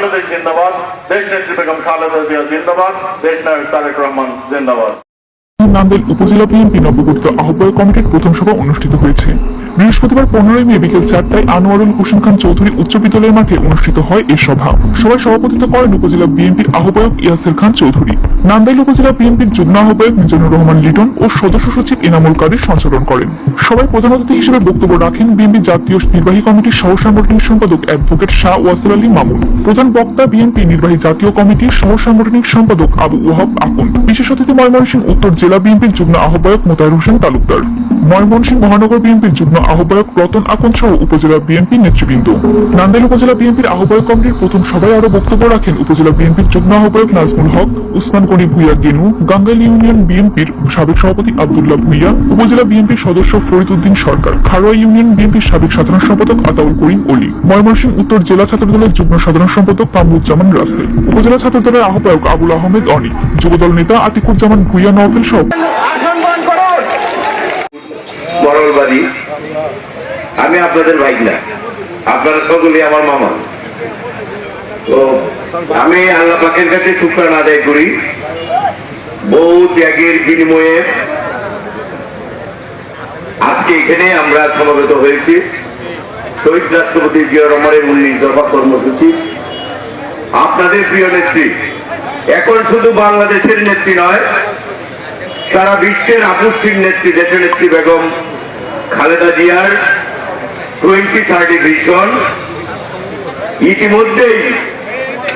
বাংলাদেশ জিন্দাবাদ, দেশ নেত্রী বেগম খালেদা জিয়া জিন্দাবাদ, দেশ নায়ক তারেক রহমান জিন্দাবাদ। নান্দেল উপজেলা বিএনপি নবগঠিত আহ্বায়ক কমিটির প্রথম সভা অনুষ্ঠিত হয়েছে। বৃহস্পতিবার পনেরোই মে বিকেল চারটায় আনোয়ারুল হোসেন খান চৌধুরী উচ্চ বিদ্যালয়ের মাঠে অনুষ্ঠিত হয় এই সভা। সভায় সভাপতিত্ব করেন উপজেলা বিএনপির আহ্বায়ক ইয়াসির খান চৌধুরী। নান্দাইল উপজেলা বিএনপির যুগ্ম আহ্বায়ক মিজানুর রহমান লিটন ও সদস্য সচিব এনামুল কাদের সঞ্চালন করেন। সভায় প্রধান অতিথি হিসেবে বক্তব্য রাখেন বিএনপি জাতীয় নির্বাহী কমিটির সহ সাংগঠনিক সম্পাদক অ্যাডভোকেট শাহ ওয়াসির আলী মামুন। প্রধান বক্তা বিএনপি নির্বাহী জাতীয় কমিটির সহ সাংগঠনিক সম্পাদক আবু ওয়াহাব আকুন বিশেষ অতিথি ময়মনসিংহ উত্তর জেলা বিএনপির যুগ্ম আহ্বায়ক মোতায়ের হোসেন তালুকদার। ময়মনসিংহ মহানগর বিএনপির যুগ্ম আহ্বায়ক রতন আকন সহ উপজেলা বিএনপি নেতৃবৃন্দ। নান্দাইল উপজেলা বিএনপির আহ্বায়ক কমিটির প্রথম সভায় আরও বক্তব্য রাখেন উপজেলা বিএনপির যুগ্ম আহ্বায়ক নাজমুল হক উসমান গনি ভুইয়া গেনু গাঙ্গাইল ইউনিয়ন বিএনপির সাবেক সভাপতি আব্দুল্লাহ ভুইয়া উপজেলা বিএনপির সদস্য ফরিদ উদ্দিন সরকার খারোয়া ইউনিয়ন বিএনপির সাবেক সাধারণ সম্পাদক আতাউল করিম অলি ময়মনসিংহ উত্তর জেলা ছাত্রদলের যুগ্ম সাধারণ সম্পাদক কামরুজ্জামান রাসেল উপজেলা ছাত্রদলের আহ্বায়ক আবুল আহমেদ অনি যুবদল নেতা আতিকুজ্জামান ভুইয়া নওফেল সহ বড়ল বাড়ি আমি আপনাদের ভাই না। আপনারা সকলে আমার মামা। তো আমি আল্লাহ পাকের কাছে শুক্রান আদায় করি। বহু ত্যাগের বিনিময়ে আজকে এখানে আমরা সমবেত হয়েছি। শহীদ রাষ্ট্রপতি জিয়া রহমানের উনিশ দফা কর্মসূচি। আপনাদের প্রিয় নেত্রী, এখন শুধু বাংলাদেশের নেত্রী নয়, সারা বিশ্বের আপসীর নেত্রী, দেশের নেত্রী বেগম খালেদা জিয়ার টোয়েন্টি থার্টি ভিশন ইতিমধ্যেই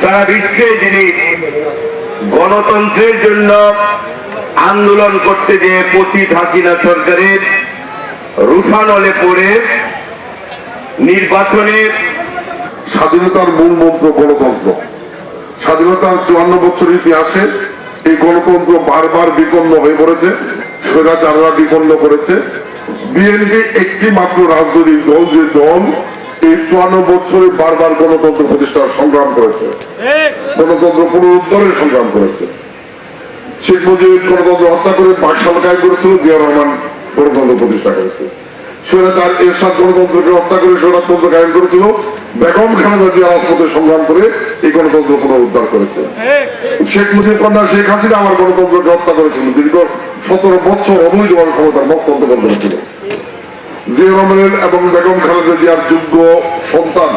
সারা বিশ্বে যিনি গণতন্ত্রের জন্য আন্দোলন করতে যে পতিত হাসিনা সরকারের রুশানলে পড়ে নির্বাচনের স্বাধীনতার মূল মন্ত্র গণতন্ত্র। স্বাধীনতার চুয়ান্ন বছর ইতিহাসে এই গণতন্ত্র বারবার বিপন্ন হয়ে পড়েছে, স্বৈরাচাররা বিপন্ন করেছে। বিএনপি একটি মাত্র রাজনৈতিক দল যে দল এই চুয়ান্ন বছরে বারবার গণতন্ত্র প্রতিষ্ঠার সংগ্রাম করেছে। গণতন্ত্র পুনরুদ্ধারের সংগ্রাম করেছে। শেখ মুজিব গণতন্ত্র হত্যা করে বাকশাল কায় করেছিল জিয়া রহমান গণতন্ত্র প্রতিষ্ঠা করেছে। স্বৈরাচার এরশাদ গণতন্ত্রকে হত্যা করে কায়েম করেছিল। বেগম খালেদা জিয়া রাজপথে সংগ্রাম করে এই গণতন্ত্র পুনরুদ্ধার করেছে। শেখ মুজিব কন্যা শেখ হাসিনা আমার গণতন্ত্রকে হত্যা করেছিল। দীর্ঘ সতেরো বছর অবৈধভাবে ক্ষমতার বক্তব্য করেছিল। এবং বেগম খালেদা জিয়ার যোগ্য সন্তান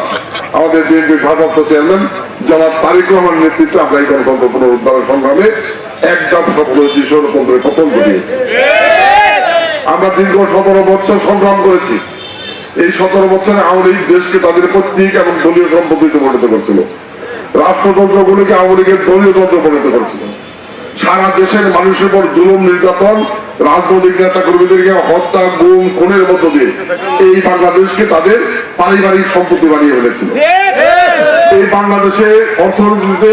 আমাদের ভারপ্রাপ্ত চেয়ারম্যান রহমান নেতৃত্বে আমরা এই গণতন্ত্র পুনরুদ্ধারের সংগ্রামে একদম পতন আমরা দীর্ঘ সতেরো বছর সংগ্রাম করেছি। এই সতেরো বছরে আওয়ামী লীগ দেশকে তাদের প্রতীক এবং দলীয় সম্পত্তিতে পরিণত করছিল। রাষ্ট্রতন্ত্রগুলিকে আওয়ামী লীগের দলীয় তন্ত্র পরিণত করছিল। সারা দেশের মানুষের উপর জুলুম, নির্যাতন, রাজনৈতিক নেতা কর্মীদেরকে হত্যা, গুম, খুনের মধ্য দিয়ে এই বাংলাদেশকে তাদের পারিবারিক সম্পত্তি বানিয়ে ফেলেছিল এই বাংলাদেশে অর্থনীতিতে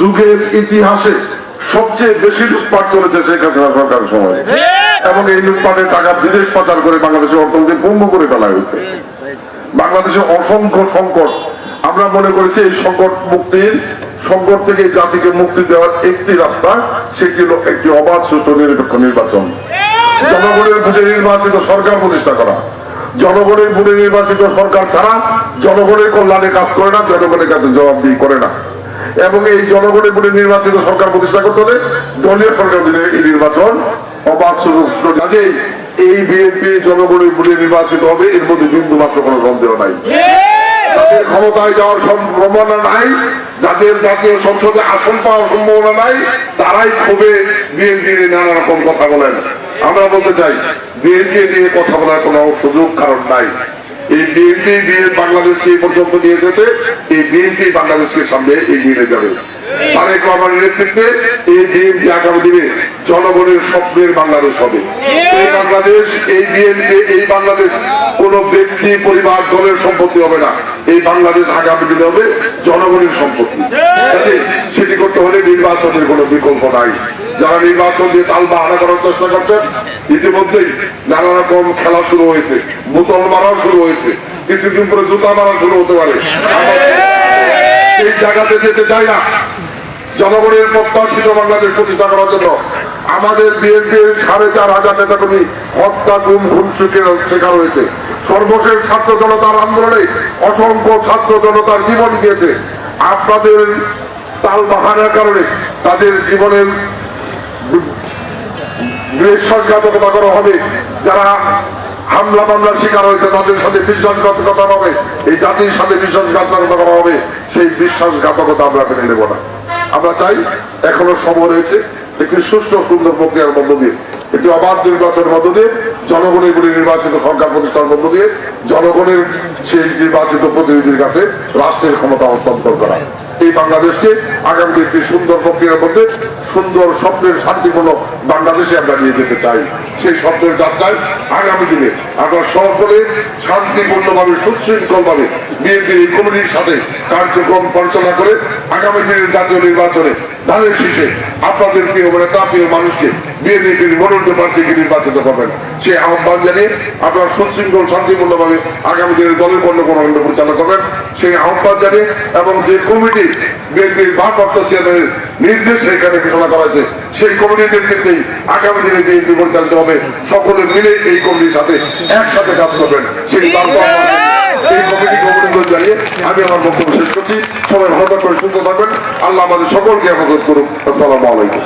যুগের ইতিহাসে সবচেয়ে বেশি লুটপাট করেছে শেখ হাসিনা সরকারের সময়। এবং এই লুটপাটের টাকা বিদেশ পাচার করে বাংলাদেশের অর্থনীতি পঙ্গ করে ফেলা হয়েছে। বাংলাদেশে অসংখ্য সংকট। আমরা মনে করেছি এই সংকট মুক্তির সংকট থেকে জাতিকে মুক্তি দেওয়ার একটি রাস্তা সেটি হল একটি অবাধ সুস্থ নিরপেক্ষ নির্বাচন। জনগণের ভোটে নির্বাচিত সরকার প্রতিষ্ঠা করা। জনগণের ভোটে নির্বাচিত সরকার ছাড়া জনগণের কল্যাণে কাজ করে না জনগণের কাছে জবাবদিহি করে না। এবং এই জনগণের ভোটে নির্বাচিত সরকার প্রতিষ্ঠা করতে হলে দলীয় সরকার দিলে এই নির্বাচন অবাধ সুযোগ কাজেই এই বিএনপি জনগণের ভোটে নির্বাচিত হবে এর মধ্যে বিন্দু মাত্র কোনো সন্দেহ নাই। ক্ষমতায় যাওয়ার সম্ভাবনা নাই। যাদের জাতীয় সংসদে আসন পাওয়ার সম্ভাবনা নাই, তারাই ক্ষোভে বিএনপি নিয়ে নানা রকম কথা বলেন। আমরা বলতে চাই, বিএনপি নিয়ে কথা বলার কোনো সুযোগ, কারণ নাই। এই বিএনপি দিয়ে বাংলাদেশকে এই পর্যন্ত নিয়ে যেতে এই বিএনপি বাংলাদেশকে সামনে এগিয়ে নিয়ে যাবে। তারেক রহমানের নেতৃত্বে এই বিএনপি আগামী দিনে জনগণের স্বপ্নের বাংলাদেশ হবে। এই বাংলাদেশ, এই বিএনপি, এই বাংলাদেশ, কোন ব্যক্তি, পরিবার, দলের সম্পত্তি হবে না। এই বাংলাদেশ আগামী দিনে হবে জনগণের সম্পত্তি। সেটি করতে হলে নির্বাচনের কোনো বিকল্প নাই। যারা নির্বাচন দিয়ে তাল বাহানা করার চেষ্টা করছেন ইতিমধ্যেই নানা রকম খেলা শুরু হয়েছে। বোতল মারাও শুরু হয়েছে। কিছুদিন পরে জুতা মারা শুরু হতে পারে। সেই জায়গাতে যেতে চাই না। জনগণের প্রত্যাশিত বাংলাদেশ প্রতিষ্ঠা করার জন্য আমাদের বিএনপির সাড়ে চার হাজার নেতা কর্মী হত্যা, গুম খুন শেখার হয়েছে সর্বশেষ ছাত্র জনতার আন্দোলনে অসংখ্য ছাত্র জনতার জীবন গিয়েছে। আপনাদের তাল বাহানার কারণে তাদের জীবনের বিশ্বাসঘাতকতা করা হবে, যারা হামলা মামলার শিকার হয়েছে, তাদের সাথে বিশ্বাসঘাতকতা হবে, এই জাতির সাথে বিশ্বাসঘাতকতা করা হবে, সেই বিশ্বাসঘাতকতা আমরা মেনে নেব না। আমরা চাই এখনও সময় রয়েছে, একটি সুষ্ঠু সুন্দর প্রক্রিয়ার মধ্য দিয়ে, একটি অবাধ নির্বাচনের মধ্য দিয়ে, জনগণের গুলি নির্বাচিত সরকার প্রতিষ্ঠার মধ্য দিয়ে, জনগণের সেই নির্বাচিত প্রতিনিধির কাছে রাষ্ট্রের ক্ষমতা হস্তান্তর করা। এই বাংলাদেশকে আগামী একটি সুন্দর প্রক্রিয়ার মধ্যে সুন্দর স্বপ্নের শান্তিপূর্ণ বাংলাদেশে আমরা নিয়ে যেতে চাই। সেই স্বপ্নের যাত্রায় আগামী দিনে আমরা সকলে শান্তিপূর্ণভাবে, সুশৃঙ্খলভাবে বিএনপির এই কমিটির সাথে কার্যক্রম পরিচালনা করে আগামী দিনের জাতীয় নির্বাচনে ধানের শীষে আপনাদের প্রিয় নেতা, প্রিয় মানুষকে বিএনপির মনোনীত প্রার্থীকে নির্বাচিত করবেন। সেই আহ্বান জানিয়ে আপনারা সুশৃঙ্খল, শান্তিপূর্ণভাবে আগামী দিনের দলের পণ্য কর্মকাণ্ড পরিচালনা করবেন। সেই আহ্বান জানিয়ে এবং যে কমিটি বিএনপির এখানে ঘোষণা করা হয়েছে। সেই কমিটিদের ক্ষেত্রেই আগামী দিনে বিএনপি পরিচালিত হবে। সকলে মিলে এই কমিটির সাথে একসাথে কাজ করবেন। সেই আমি আমার বক্তব্য শেষ করছি। সবাই ভালো করে সুস্থ থাকবেন। আল্লাহ আমাদের সকলকে হেফাজত করুক। আসসালামু আলাইকুম।